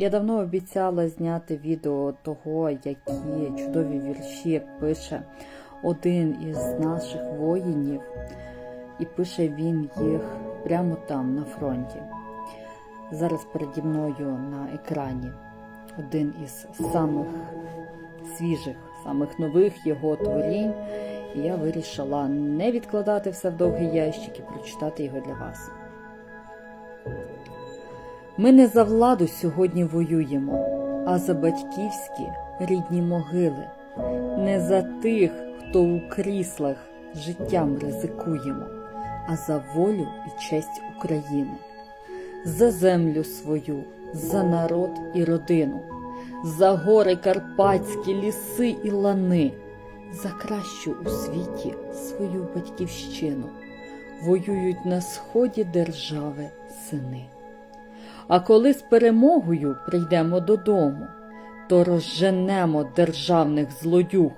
Я давно обіцяла зняти відео того, які чудові вірші пише один із наших воїнів, і пише він їх прямо там, на фронті. Зараз переді мною на екрані один із самих свіжих, самих нових його творінь. І я вирішила не відкладати все в довгий ящик і прочитати його для вас. Ми не за владу сьогодні воюємо, а за батьківські рідні могили, не за тих, хто у кріслах життям ризикуємо, а за волю і честь України, за землю свою, за народ і родину, за гори карпатські ліси і лани, за кращу у світі свою батьківщину, воюють на сході держави сини. А коли з перемогою прийдемо додому, то розженемо державних злодюг.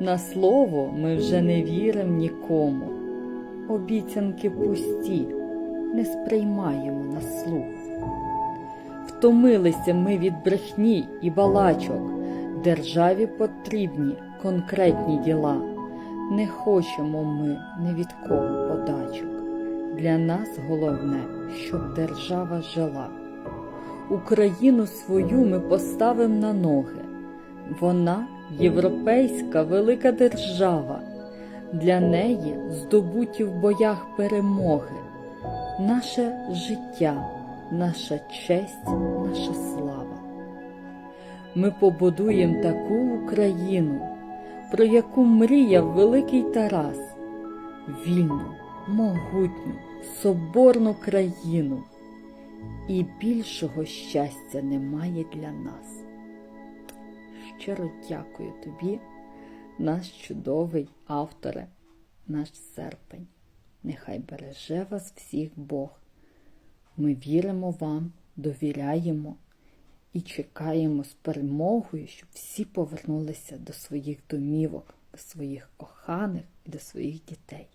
На слово ми вже не віримо нікому. Обіцянки пусті, не сприймаємо на слух. Втомилися ми від брехні і балачок. Державі потрібні конкретні діла. Не хочемо ми ні від кого подачок. Для нас головне, щоб держава жила. Україну свою ми поставимо на ноги. Вона європейська велика держава. Для неї здобуті в боях перемоги. Наше життя, наша честь, наша слава. Ми побудуємо таку Україну, про яку мріяв великий Тарас, вільну, могутню, соборну країну. І більшого щастя немає для нас. Щиро дякую тобі, наш чудовий авторе, наш серпень. Нехай береже вас всіх Бог. Ми віримо вам, довіряємо і чекаємо з перемогою, щоб всі повернулися до своїх домівок, до своїх коханих і до своїх дітей.